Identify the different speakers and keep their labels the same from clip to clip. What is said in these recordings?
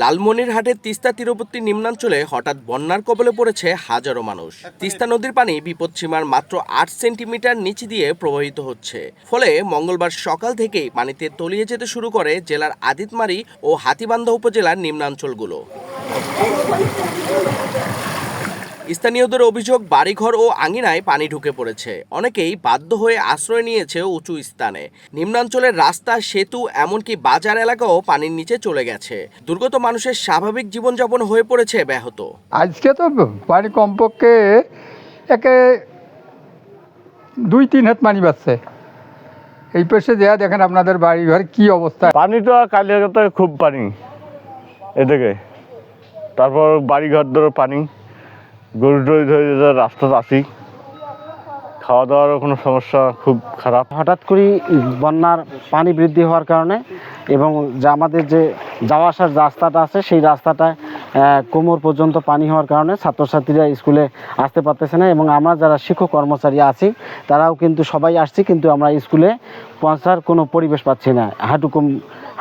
Speaker 1: লালমনিরহাটের তিস্তা তীরবর্তী নিম্নাঞ্চলে হঠাৎ বন্যার কবলে পড়েছে হাজারো মানুষ। তিস্তা নদীর পানি বিপদসীমার মাত্র আট সেন্টিমিটার নিচে দিয়ে প্রবাহিত হচ্ছে। ফলে মঙ্গলবার সকাল থেকেই পানিতে তলিয়ে যেতে শুরু করে জেলার আদিতমারি ও হাতিবান্ধা উপজেলার নিম্নাঞ্চলগুলো। স্থানীয়দের অভিযোগ বাড়িঘর ও আঙিনায় পানি ঢুকে পড়েছে। অনেকেই বাধ্য হয়ে আশ্রয় নিয়েছে উঁচু স্থানে। নিম্নাঞ্চলের রাস্তা সেতু এমনকি বাজার এলাকাও পানির নিচে চলে গেছে। দুর্গত মানুষের স্বাভাবিক জীবনযাপন হয়ে পড়েছে ব্যাহত।
Speaker 2: আজকে তো পানি কমপক্ষে একে দুই তিন হাত পানি বাড়ছে। এই পাশে দেয়া দেখেন আপনাদের বাড়ি ঘর কি অবস্থা।
Speaker 3: পানি তো কালিয়াতে খুব পানি এদিকে। তারপর বাড়িঘর ধরো পানি। গরু টরু ধরে রাস্তা আসি খাওয়া দাওয়ারও কোনো সমস্যা, খুব খারাপ।
Speaker 4: হঠাৎ করেই বন্যার পানি বৃদ্ধি হওয়ার কারণে এবং যে আমাদের যে যাওয়া আসার রাস্তাটা আছে, সেই রাস্তাটায় কোমর পর্যন্ত পানি হওয়ার কারণে ছাত্রছাত্রীরা স্কুলে আসতে পারতেছে না এবং আমরা যারা শিক্ষক কর্মচারী আছি তারাও কিন্তু সবাই আসছি কিন্তু আমরা স্কুলে পৌঁছার কোনো পরিবেশ পাচ্ছি না। হাঁটু কম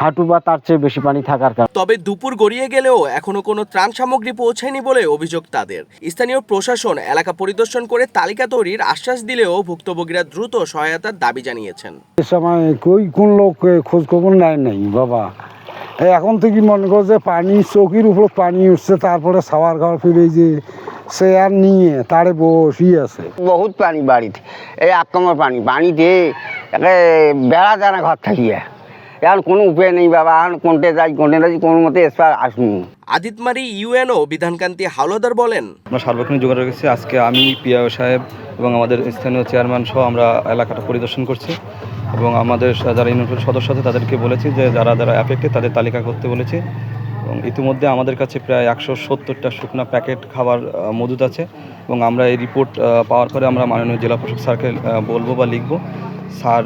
Speaker 4: হাঁটু বা তার চেয়ে বেশি পানি থাকার কারণে।
Speaker 1: তবে দুপুর গড়িয়ে গেলেও এখনও কোনো ত্রাণ সামগ্রী পৌঁছায়নি বলে অভিযোগ তাদের। স্থানীয় প্রশাসন এলাকা পরিদর্শন করে তালিকা তৈরির আশ্বাস দিলেও ভুক্তভোগীরা দ্রুত সহায়তার দাবি জানিয়েছেন।
Speaker 5: এ সময় কই কোন লোক খোঁজ খবর নেয় নাই বাবা? এখন থেকে মনে করো যে পানি চৌকির উপর পানি উঠছে তারপরে সাওয়ার ঘর ফিরে যে চেয়ার নিয়ে তারে বসি আছে।
Speaker 6: বহুত পানি বাড়িতে এই আক্রমণ পানি পানিতে একে বেড়া যায় না ঘর থাকিয়া। এখন কোনো উপায় নেই বাবা এখন কোনটে যাই কোনটে যাই কোনো মতে এসপার আসুন
Speaker 1: আদিতমারি ইউএনও বিধানকান্তি হাওলাদার বলেন।
Speaker 7: আমরা সার্বক্ষণিক যোগাযোগ রেখেছি আজকে আমি পিআও সাহেব এবং আমাদের স্থানীয় চেয়ারম্যান সহ আমরা এলাকাটা পরিদর্শন করছি। এবং আমাদের যারা ইউনিয়ন সদস্য আছে, তাদেরকে বলেছি যে যারা যারা অ্যাফেক্টেড তাদের তালিকা করতে বলেছি। এবং ইতিমধ্যে আমাদের কাছে প্রায় একশো সত্তরটা শুকনো প্যাকেট খাবার মজুদ আছে। এবং আমরা এই রিপোর্ট পাওয়ার পরে আমরা মাননীয় জেলা প্রশাসক স্যারকে বলব বা লিখব। স্যার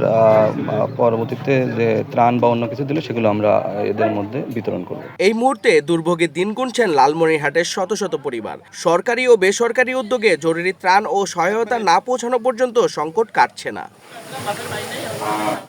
Speaker 7: পরবর্তীতে যে ত্রাণ বা অন্য কিছু দিলে সেগুলো আমরা এদের মধ্যে বিতরণ করব।
Speaker 1: এই মুহূর্তে দুর্ভোগে দিন গুনছেন লালমনিরহাটের শত শত পরিবার। সরকারি ও বেসরকারি উদ্যোগে জরুরি ত্রাণ ও সহায়তা না পৌঁছানো পর্যন্ত সংকট কাটছে না। Uh,